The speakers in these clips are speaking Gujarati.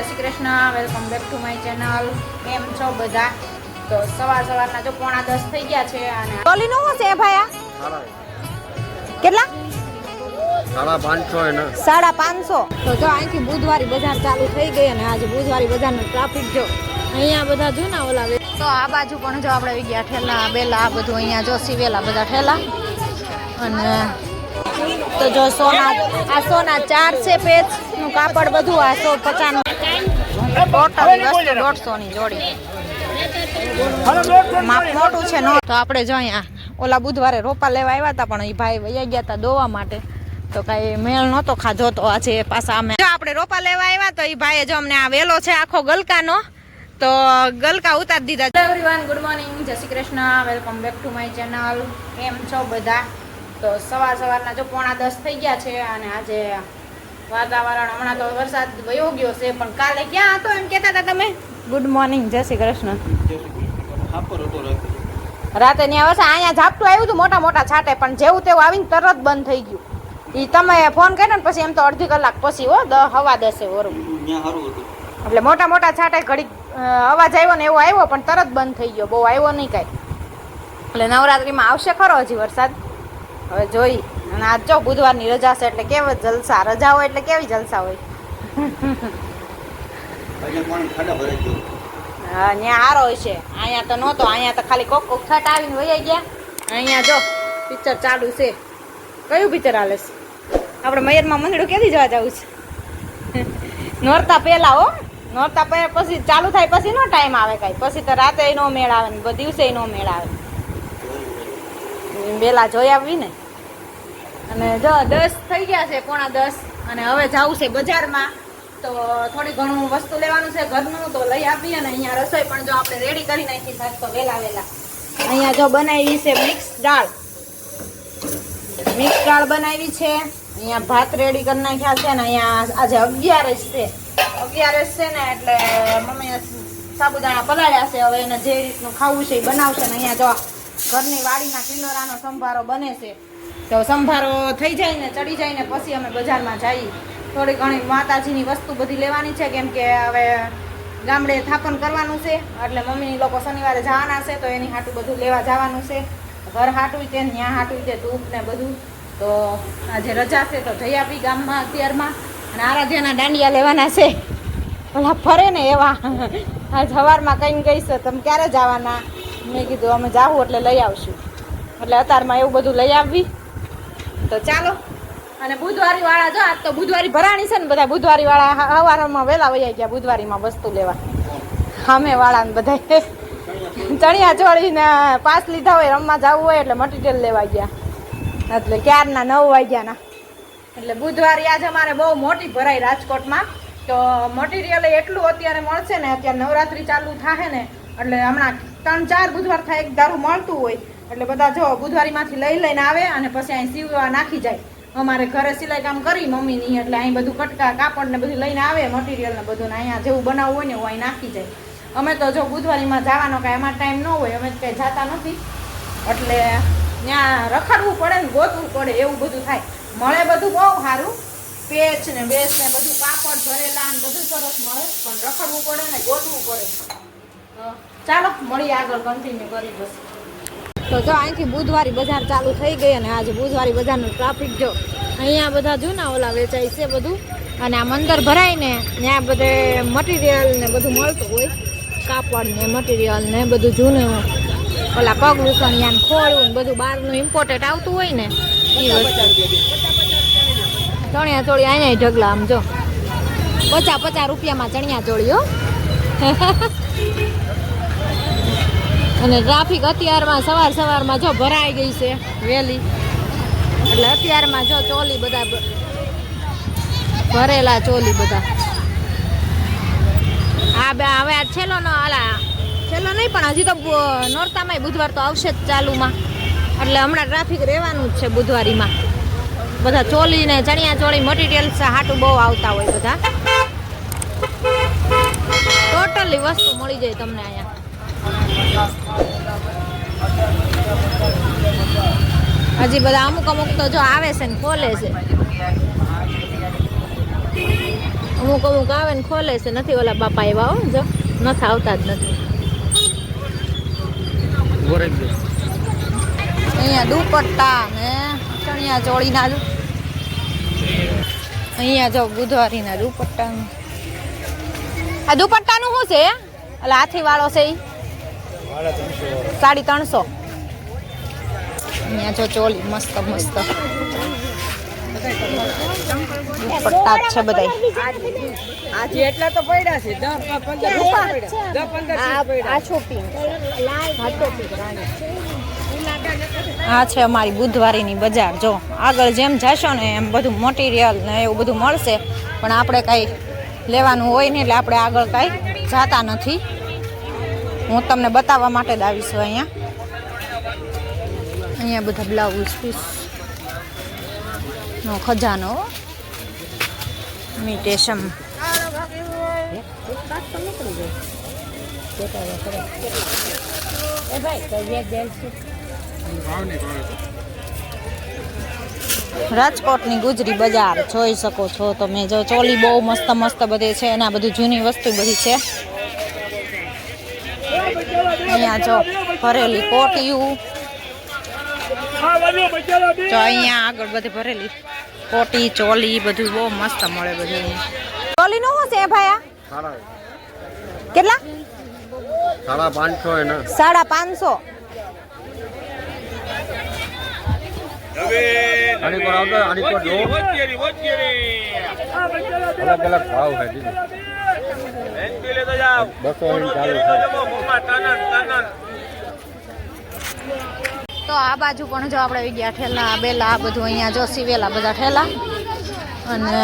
જય Shri Krishna welcome back to my channel કેમ છો બધા? તો સવાર સવારના જો પોણા દસ થઈ ગયા છે અને ટોલીનું નું હશે ભાયા? કેટલા? સાડા પાંચસો સાડા પાંચસો. તો જો અહીંથી બુધવારી બજાર ચાલુ થઈ ગઈ અને આજે બુધવારી બજારનો ટ્રાફિક જો અહીંયા બધા જો ના ઓલા તો આ બાજુ પણ જો આપણે આવી ગયા ઠેલા બેલા આ બધું અહીંયા જો સીવેલા બધા ઠેલા. અને તો જો સોના આ સોના ચાર છે પેચનું કાપડ બધું આ સો પચાસનું ટોટલ વસ્તુ દોઢસો ની જોડી. માપ મોટું છે નો તો આપણે જો અહીંયા ઓલા બુધવારે રોપા લેવા આવ્યા હતા પણ એ ભાઈ વૈયા ગયા હતા દોવા માટે. તો કઈ મેળ નહોતો ખાધો તો આજે પાછા અમે જો આપણે રોપા લેવા આવ્યા તો એ ભાઈએ જો અમને આ વેલો છે આખો ગલકાનો તો ગલકા ઉતારી દીધા. એવરીવન ગુડ મોર્નિંગ જય Shri Krishna. Welcome back to my channel કેમ છો બધા? તો સવાર સવારના જો પોણા દસ થઈ ગયા છે અને આજે વાતાવરણ હમણાં તો વરસાદ વયો ગયો છે પણ કાલે ક્યાં હતો એમ કહેતા હતા તમે? ગુડ મોર્નિંગ જય શ્રી કૃષ્ણ. રાતે. ત્યાં વર્ષે અહીંયા ઝાપટું આવ્યું હતું મોટા મોટા છાટે પણ જેવું તેવું આવીને તરત બંધ થઈ ગયું. એ તમે ફોન કર્યો ને પછી એમ તો અડધી કલાક પછી હો દ હવા દસે વરું. એટલે મોટા મોટા છાંટે ઘડી અ, અવાજ આવ્યો ને એવો આવ્યો પણ તરત બંધ થઈ ગયો બહુ આવ્યો નહીં કાંઈ. એટલે નવરાત્રિમાં આવશે ખરો હજી વરસાદ? હવે જોઈ અને આજ જો બુધવારની રજા છે એટલે કેવો જલસા રજા હોય એટલે કેવી જલસા હોય? હા ત્યાં હારો છે. અહીંયા તો નહોતો અહીંયા તો ખાલી કોક કોક થટ આવીને વહી ગયા. અહીંયા જો પિક્ચર ચાલુ છે. કયું પિક્ચર હાલે છે? આપણે મયરમાં મંદિર ક્યાંથી જવા જવું છે? નોરતા પહેલાં હો. નોરતા પહેલા પછી ચાલુ થાય પછી નો ટાઈમ આવે કાંઈ. પછી તો રાતે નો મેળ આવે ને દિવસે નો મેળ આવે. વેલા જોઈ આવી ને. અને જો દસ થઈ ગયા છે પોણા દસ, અને હવે જવું છે બજારમાં. તો થોડી ઘણું વસ્તુ લેવાનું છે ઘરનું, તો લઈ આપીએ અને અહીંયા રસોઈ પણ જો આપણે રેડી કરી નાખી શાક તો વહેલા વહેલા. અહીંયા જો બનાવી છે મિક્સ દાળ. મિક્સ દાળ બનાવી છે, અહીંયા ભાત રેડી કરી નાખ્યા છે ને અહીંયા આજે અગિયારસ છે. અગિયારસ છે ને એટલે મમ્મીએ સાબુદાણા પલાળ્યા છે, હવે એને જે રીતનું ખાવું છે એ બનાવશે ને અહીંયા જો ઘરની વાડીના કિલોરાનો સંભારો બને છે. તો સંભારો થઈ જાય ને, ચડી જાય ને, પછી અમે બજારમાં જઈએ થોડી ઘણી માતાજીની વસ્તુ બધી લેવાની છે, કેમ કે હવે ગામડે થાપણ કરવાનું છે, એટલે મમ્મી લોકો શનિવારે જવાના છે, તો એની હાટું બધું લેવા જવાનું છે. ઘર હાટું તે ત્યાં હાટું તે ધૂપ ને બધું. તો આજે રજા છે, તો જઈ આપી ગામમાં અત્યારમાં. અને આરાધ્યાના દાંડિયા લેવાના છે. ઓલા ફરે ને એવા. આજ સવારમાં કહીને ગઈ છે, તમે ક્યારે જવાના? મેં કીધું, અમે જાવું એટલે લઈ આવશું. એટલે અત્યારમાં એવું બધું લઈ આવવી. તો ચાલો. અને બુધવારી વાળા જો આજ તો બુધવારી ભરાણી છે ને, બધા બુધવારી વાળા સવારમાં વહેલા વૈયા ગયા, બુધવારીમાં વસ્તુ લેવા. સામે વાળા ને બધા ચણિયા ચોળીને પાસ લીધા હોય, રમવા જવું હોય એટલે મટીરિયલ લેવા ગયા. એટલે ક્યારના નવ વાગ્યાના. એટલે બુધવારી આજે અમારે બહુ મોટી ભરાઈ રાજકોટમાં. તો મટીરિયલ એટલું અત્યારે મળશે ને, અત્યારે નવરાત્રી ચાલુ થાય ને, એટલે હમણાં ત્રણ ચાર બુધવાર થાય એક દારૂ મળતું હોય એટલે બધા જો બુધવારીમાંથી લઈ લઈને આવે અને પછી અહીં સીવવા નાખી જાય. અમારે ઘરે સિલાઈ કામ કરી, મમ્મીની, એટલે અહીં બધું કટકા, કાપડ ને બધું લઈને આવે મટીરિયલ ને બધું ને અહીંયા જેવું બનાવવું હોય ને એવું અહીં નાખી જાય. અમે તો જો બુધવારીમાં જવાનો કાંઈ એમાં ટાઈમ ન હોય, અમે કંઈ જતા નથી. એટલે ત્યાં રખડવું પડે ને ગોતવું પડે, એવું બધું થાય. મળે બધું બહુ સારું. પેચ ને બેસ ને બધું પાપડ ભરેલા ને બધું સરસ મળે, પણ રખડવું પડે ને ગોતવું પડે. ચાલો, મળીએ આગળ કન્ટિન્યુ કરી બસ તો જો અહીંથી બુધવારી બજાર ચાલુ થઈ ગઈ અને આજે બુધવારી બજારનું ટ્રાફિક જો અહીંયા બધા જૂના ઓલા વેચાય છે બધું. અને આ મંદર ભરાઈને ત્યાં બધે મટીરિયલ ને બધું મળતું હોય. કાપડ ને મટીરિયલ ને બધું જૂનું. ઓલા પગ લૂસણિયા ને ખોળું ને બધું બહારનું ઇમ્પોર્ટેડ આવતું હોય ને એ વસ્તુ. ચણિયા ચોળી અહીંયા ઢગલા આમ જો. પચાસ પચાસ રૂપિયામાં ચણિયા ચોળીઓ અને ટ્રાફિક અત્યારમાં સવાર સવારમાં જો ભરાઈ ગઈ છે વહેલી એટલે અત્યારમાં જો ચોલી બધા ભરેલા ચોલી બધા. હા બે હવે આ છેલ્લો નો આલા છેલ્લો નહીં, પણ હજી તો નોરતામાં બુધવાર તો આવશે જ ચાલુમાં. એટલે હમણાં ટ્રાફિક રહેવાનું જ છે બુધવારીમાં. બધા ચોલી ને ચણિયા ચોળી મટીરિયલ્સ હાટું બહુ આવતા હોય બધા. ટોટલી વસ્તુ મળી જાય તમને અહીંયા. હજી બધા અમુક અમુક તો જો આવે છે ને ખોલે છે. અમુક અમુક આવે ને ખોલે છે. નથી ઓલા બાપા એવા હો જો નથી આવતા જ નથી. અહીંયા દુપટ્ટા ને ચણિયા ચોળીના અહીંયા જો બુધવારીના દુપટ્ટા આ દુપટ્ટાનું શું છે? એટલે હાથી વાળો છે ઈ. સાડી ત્રણસો. અહીંયા જો ચોલી મસ્ત મસ્ત. દુપટ્ટા છે બધા આજે એટલા તો પડ્યા છે આ છે અમારી બુધવારીની બજાર. જો આગળ જેમ જશો ને એમ બધું મટીરિયલ ને એવું બધું મળશે. પણ આપણે કાંઈ લેવાનું હોય ને એટલે આપણે આગળ કાંઈ જાતા નથી. હું તમને બતાવવા માટે જ આવીશું અહીંયા. અહીંયા બધા બ્લાઉઝ પીસ. નો ખજાનો. મિટેશમ રાજકોટની ગુજરી બજાર જોઈ શકો છો તમે. જો ચોલી બહુ મસ્ત મસ્ત બધી છે અને આ બધું જૂની વસ્તુ બધી છે. અહીંયા જો ભરેલી કોટિયું જો અહીંયા આગળ બધી ભરેલી કોટી ચોલી બધું બહુ મસ્ત મળે બધું અહીંયા ચોલીનું શું છે ભાઈ આ? સાડા કેટલા? સાડા પાંચસો એના. સાડા પાંચસો. આની પર આવતો આની પર જો. અલગ અલગ ભાવ છે દીદી. બસો તો આ બાજુ પણ જો આપણે આવી ગયા ઠેલા બેલા આ બધું અહીંયા જો સીવેલા બધા ઠેલા. અને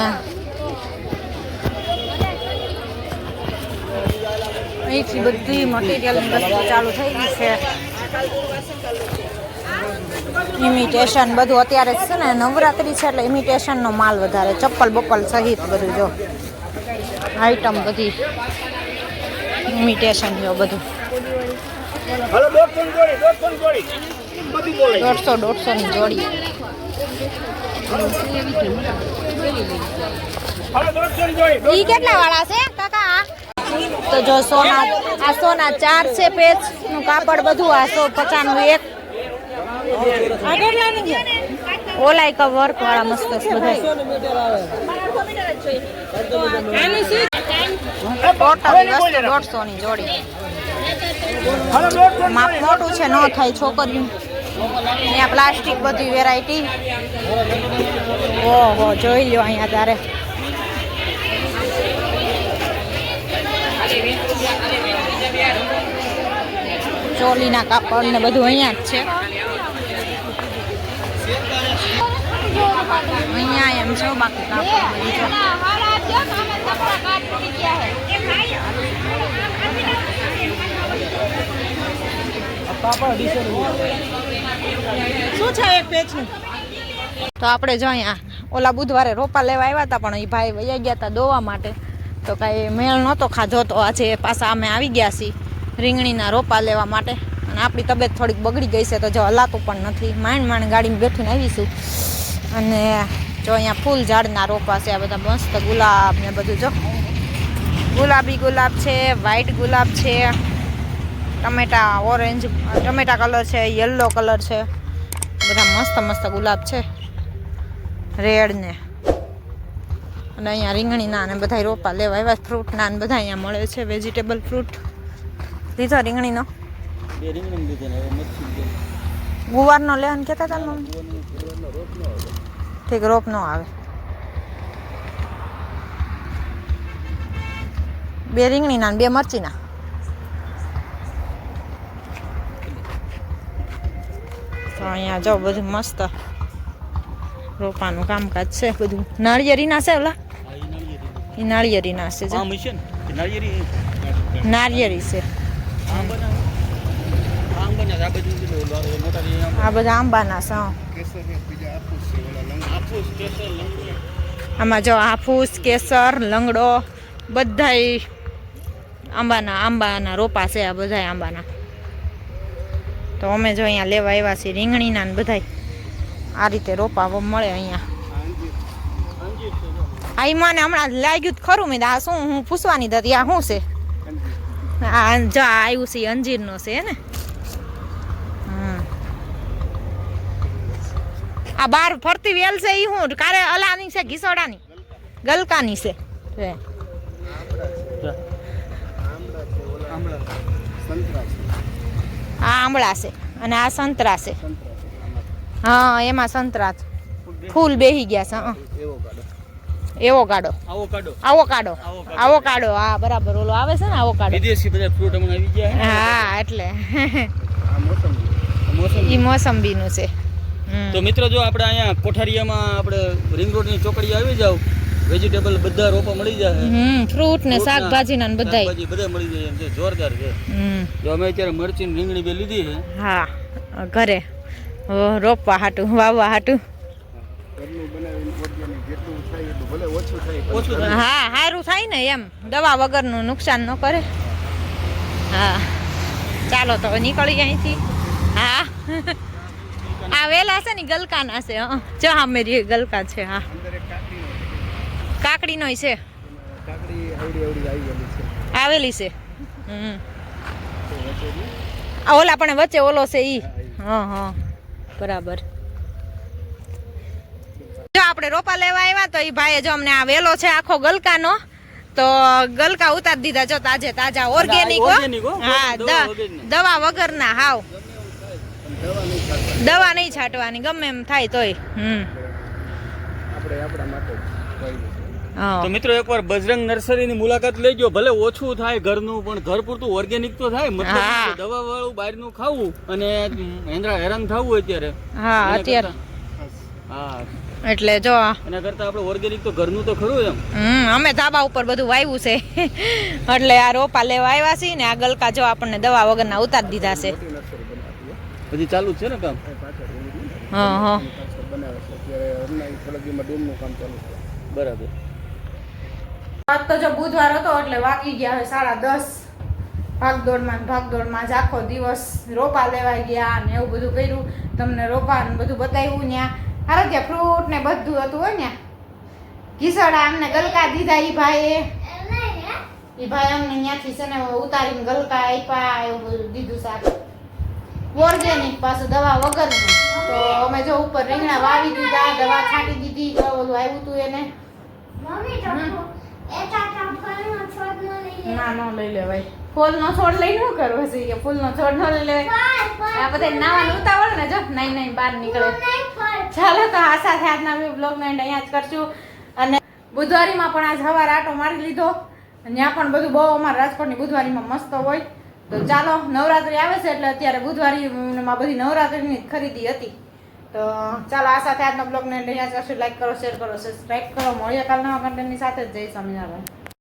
અહીંથી બધી મટીરિયલની વસ્તુ ચાલુ થઈ ગઈ છે. ઇમિટેશન બધું અત્યારે છે ને નવરાત્રી છે એટલે ઇમિટેશનનો માલ વધારે ચપ્પલ બપ્પલ સહિત બધું જો. આઈટમ બધી ઇમિટેશન છે બધું. દોઢસો દોઢસો ની જોડી. ઈ કેટલા વાળા છે કાકા તો જો સોના આ સોના ચાર છે પેચનું કાપડ બધું આ સો પચાસનું એક. ઓલાય કવર વર્ક વાળા મસ્ત બધા દોઢસો ની જોડી. માપ મોટું છે ન થાય છોકરીઓ. અહીંયા પ્લાસ્ટિક બધી વેરાયટી. ઓહો જોઈ લ્યો અહીંયા તારે. ચોલીના કાપડ ને બધું અહીંયા જ છે. અહીંયા એમ છો, બાકી. શું છે એક પેચનું તો આપણે જો અહીંયા ઓલા બુધવારે રોપા લેવા આવ્યા હતા, પણ એ ભાઈ વૈયા ગયા હતા દોવા માટે. તો કાંઈ મેળ નહોતો ખાધો, તો આજે પાછા અમે આવી ગયા છીએ રીંગણીના રોપા લેવા માટે. અને આપણી તબિયત થોડીક બગડી ગઈ છે, તો જો હલાતું પણ નથી. માંડ માંડ ગાડીમાં બેઠીને આવીશું. અને જો અહીંયા ફૂલ ઝાડના રોપા છે આ બધા મસ્ત ગુલાબ ને બધું જો. ગુલાબી ગુલાબ છે વ્હાઈટ ગુલાબ છે ટમેટા ઓરેન્જ ટમેટા કલર છે યલો કલર છે. બધા મસ્ત મસ્ત ગુલાબ છે. રેડ ને. અને અહીંયા રીંગણીના અને બધા રોપા લેવા એવા ફ્રૂટના ને બધા અહીંયા મળે છે વેજીટેબલ ફ્રૂટ લીધો રીંગણીનો? ગુવારનો લેવાનું કહેતા હતા મમ્મી. ઠીક રોપ નો આવે. બે રીંગણીના બે મરચીના તો અહીંયા જો બધું મસ્ત રોપાનું કામકાજ છે બધું. નાળિયેરીના છે ઓલા? એ નાળિયેરીના છે નાળિયેરી? છે. આ બધા આંબાના છે આમાં જો હાફૂસ કેસર લંગડો બધાય આંબાના આંબાના રોપા છે આ બધાય આંબાના. તો અમે જો અહીંયા લેવા આવ્યા છીએ રીંગણીના ને બધાય. આ રીતે રોપા મળે અહીંયા. આ મને હમણાં લાગ્યું ખરું મેં આ શું હું પૂછવાની હતી આ શું છે? આ જો આવ્યું છે અંજીરનો છે ને હમ. આ બાર ફરતી વેલ છે એ હું કારે અલાની છે ઘીસોડાની. ગલકાની છે. છે. આ આંબળા છે અને આ સંતરા છે. હા એમાં સંતરા ફૂલ બેહી ગયા છે હં. એવો કાઢો આવો કાઢો આવો કાઢો આવો કાઢો હા બરાબર. ઓલો આવે છે ને આવો કાઢો વિદેશી બધા ફ્રૂટ હમણાં આવી ગયા હા એટલે. મોસમ ઈ મોસંબીનું છે. તો મિત્રો જો આપણે અહીંયા કોઠારીયામાં આપણે રિંગ રોડની ચોકડી આવી જાવ વેજીટેબલ બધા રોપા મળી જાય. હમ ફ્રૂટ ને શાકભાજી શાકભાજીના ને બધાય. શાકભાજી બધા મળી જાય એમ છે જોરદાર છે. જો અમે અત્યારે મરચી ને રીંગણી બે લીધી છે. હા ઘરે. રોપવા હાટું વાવવા હાટું. ઓછું થાય હા સારું થાય ને એમ. દવા વગરનું નુકસાન ન કરે. હા. ચાલો તો નીકળી અહીંથી. હા. આ વેલા છે ને ગલકાના છે હં. જો હા મેરી ગલકા છે હા. કાકડીનો છે. આવેલી છે. ઓલા પણ વચ્ચે ઓલો છે ઈ. હા હા બરાબર. જો આપણે રોપા લેવા આવ્યા તો એ ભાઈએ જો અમને આ વેલો છે આખો ગલકાનો તો ગલકા ઉતારી દીધા જો તાજે તાજા ઓર્ગેનિક હા. દવા વગરના હાવ. દવા નહીં છાંટવાની ગમે એમ થાય તોય. હમ. હા. તો મિત્રો એકવાર બજરંગ નર્સરીની મુલાકાત લેજો. ભલે ઓછું થાય ઘરનું પણ ઘર પૂરતું ઓર્ગેનિક તો થાય. મતલબ દવા વાળું બહારનું ખાવું અને હેન્દ્રા હેરાન થવું અત્યારે હા અત્યારે. હા. એટલે જો એના કરતા આપણે ઓર્ગેનિક તો ઘરનું તો ખરું એમ. હમ અમે ધાબા ઉપર બધું વાવ્યું છે. એટલે આ રોપા લેવા આવ્યા છીએ ને આ ગલકા જો આપણને દવા વગરના ઉતારી દીધા છે. હજી ચાલુ છે ને કામ? હા હા. બરાબર. આજ તો જો બુધવાર હતો એટલે વાગી ગયા સાડા દસ. ભાગદોડમાં ભાગદોડમાં જ આખો દિવસ રોપા લેવાઈ ગયા ને એવું બધું કર્યું. તમને રોપા ને બધું બતાવ્યું ત્યાં હારે ત્યાં ફ્રૂટ ને બધું હતું હોય ને ઘીસડા અમને ગલકા દીધા ઈ ભાઈએ. ઈ ભાઈ અમને ત્યાંથી છે ને ઉતારીને ગલકા આપ્યા એવું બધું દીધું શાક ઓર્ગેનિક પાછું દવા વગરનું. તો અમે જો ઉપર રીંગણા વાવી દીધા દવા છાંટી દીધી તો ઓલું આવ્યું હતું એને. ના ન લઈ લેવાય. ફૂલનો છોડ લઈને શું કરવો છે ફૂલનો છોડ ન લઈ લેવાય. આ બધા નાવાનું ઉતાવળ ને જો. નહીં નહીં બહાર નીકળે. ચાલો તો આ સાથે આજના બ્લોગનો અહીંયા જ કરશું. અને બુધવારીમાં પણ આજ સવાર આટો મારી લીધો. ત્યાં પણ બધું બહુ અમારા રાજકોટની બુધવારીમાં મસ્ત હોય. તો ચાલો, નવરાત્રી આવે છે એટલે અત્યારે બુધવારીમાં બધી નવરાત્રીની ખરીદી હતી. તો ચાલો, આ સાથે આજનો બ્લોગને લઈ જ લાઈક કરો શેર કરો સબસ્ક્રાઈબ કરો. મળીએ કાલ નવા કન્ટેન્ટની સાથે. જય સ્વામિનારાયણ.